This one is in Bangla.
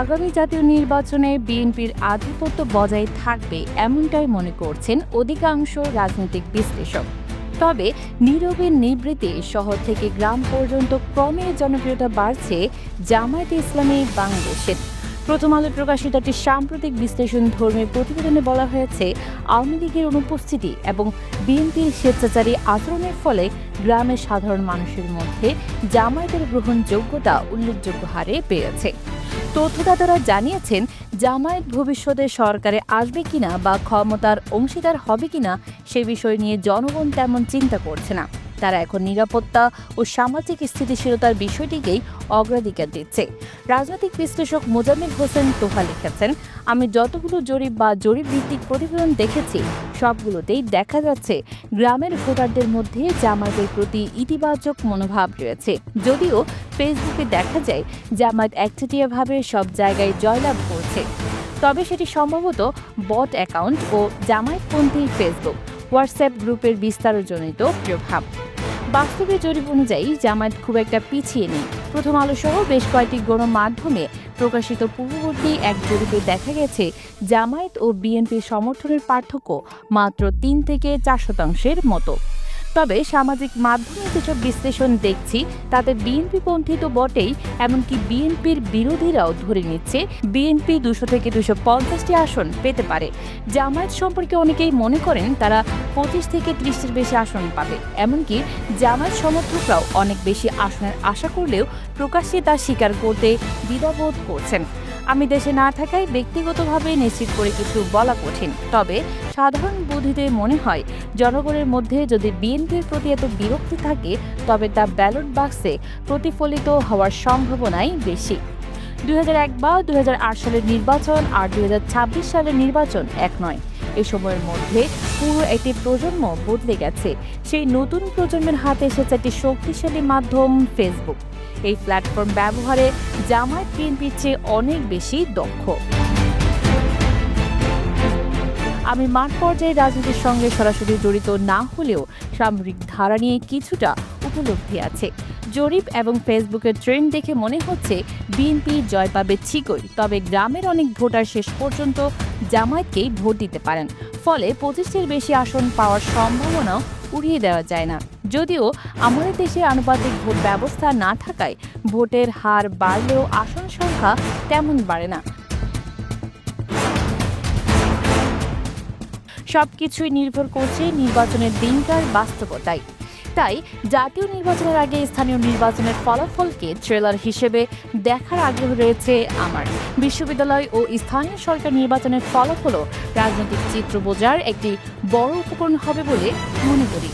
আগামী জাতীয় নির্বাচনে বিএনপির আধিপত্য বজায় থাকবে এমনটাই মনে করছেন অধিকাংশ রাজনৈতিক বিশ্লেষক। তবে নীরবে নিবৃত্তি শহর থেকে গ্রাম পর্যন্ত ক্রমে জনপ্রিয়তা বাড়ছে জামায়াতে ইসলামী বাংলাদেশের প্রথম আলো প্রকাশিত একটি সাম্প্রতিক বিশ্লেষণ ধর্মী প্রতিবেদনে বলা হয়েছে, আওয়ামী লীগের অনুপস্থিতি এবং বিএনপির স্বেচ্ছাচারী আচরণের ফলে গ্রামের সাধারণ মানুষের মধ্যে জামায়াতের গ্রহণযোগ্যতা উল্লেখযোগ্য হারে বেড়েছে তথ্যদাতারা জানিয়েছেন, জামায়াত ভবিষ্যতে সরকারে আসবে কিনা বা ক্ষমতার অংশীদার হবে কিনা সে বিষয় নিয়ে জনগণ তেমন চিন্তা করছে না। তারা এখন নিরাপত্তা ও সামাজিক স্থিতিশীলতার বিষয়টিকেই অগ্রাধিকার দিচ্ছে। রাজনৈতিক বিশ্লেষক মোজাম্মেল হোসেন তোহা লিখেছেন, আমি যতগুলো জরিপ বা জরিপ ভিত্তিক প্রতিবেদন দেখেছি, সবগুলোতেই দেখা যাচ্ছে গ্রামের ভোটারদের মধ্যে জামায়াতের প্রতি ইতিবাচক মনোভাব রয়েছে। যদিও ফেসবুকে দেখা যায় জামায়াত একচেটিয়াভাবে সব জায়গায় জয়লাভ করছে। তবে সেটি সম্ভবত বট অ্যাকাউন্ট ও জামায়াতপন্থী ফেসবুক। হোয়াটসঅ্যাপ গ্রুপের বিস্তারজনিত প্রভাব। বাস্তবে জরিপ অনুযায়ী জামায়াত খুব একটা পিছিয়ে নেই। প্রথম আলোসহ বেশ কয়েকটি গণমাধ্যমে প্রকাশিত পূর্ববর্তী এক জরিপে দেখা গেছে, জামায়াত ও বিএনপির সমর্থনের পার্থক্য মাত্র তিন থেকে চার শতাংশের মতো। তবে সামাজিক মাধ্যমে যেসব বিশ্লেষণ দেখছি, তাতে বিএনপি পন্থী তো বটেই, এমনকি বিএনপির বিরোধীরাও ধরে নিচ্ছে বিএনপি দুশো থেকে দুশো পঞ্চাশটি আসন পেতে পারে। জামায়াত সম্পর্কে অনেকেই মনে করেন তারা পঁচিশ থেকে ত্রিশটির বেশি আসন পাবে। এমনকি জামায়াত সমর্থকরাও অনেক বেশি আসনের আশা করলেও প্রকাশ্যে তা স্বীকার করতে দ্বিধাবোধ করছেন। আমি দেশে না থাকায় ব্যক্তিগতভাবে নিশ্চিত করে কিছু বলা কঠিন। তবে সাধারণ বুদ্ধিতে মনে হয়, জনগণের মধ্যে যদি বিএনপির প্রতি এত বিরক্তি থাকে, তবে তা ব্যালট বাক্সে প্রতিফলিত হওয়ার সম্ভাবনাই বেশি। দুই বা দু হাজার আট সালের নির্বাচন আর দুই হাজার ছাব্বিশ সালের নির্বাচন এক নয়। এ সময়ের মধ্যে পুরো একটি প্রজন্ম বদলে গেছে। সেই নতুন প্রজন্মের হাতে এসেছে একটি শক্তিশালী মাধ্যম ফেসবুক এই প্ল্যাটফর্ম ব্যবহারে জামায়াত বিএনপির চেয়ে অনেক বেশি দক্ষ। আমি মাঠ পর্যায়ে রাজনীতির সঙ্গে সরাসরি জড়িত না হলেও সামরিক ধারা নিয়ে কিছুটা উপলব্ধি আছে। জরিপ এবং ফেসবুকের ট্রেন্ড দেখে মনে হচ্ছে বিএনপি জয় পাবে ঠিকই, তবে গ্রামের অনেক ভোটার শেষ পর্যন্ত জামায়াতকেই ভোট দিতে পারেন। ফলে পঁচিশটির বেশি আসন পাওয়ার সম্ভাবনাও উড়িয়ে দেওয়া যায় না। যদিও আমাদের দেশে আনুপাতিক ভোট ব্যবস্থা না থাকায় ভোটের হার বাড়লেও আসন সংখ্যা তেমন বাড়ে না। সবকিছুই নির্ভর করছে নির্বাচনের দিনকার বাস্তবতায়। তাই জাতীয় নির্বাচনের আগে স্থানীয় নির্বাচনের ফলাফলকে ট্রেলার হিসেবে দেখার আগ্রহ রয়েছে আমার। বিশ্ববিদ্যালয় ও স্থানীয় সরকার নির্বাচনের ফলাফলও রাজনৈতিক চিত্র বোঝার একটি বড় উপকরণ হবে বলে মনে করি।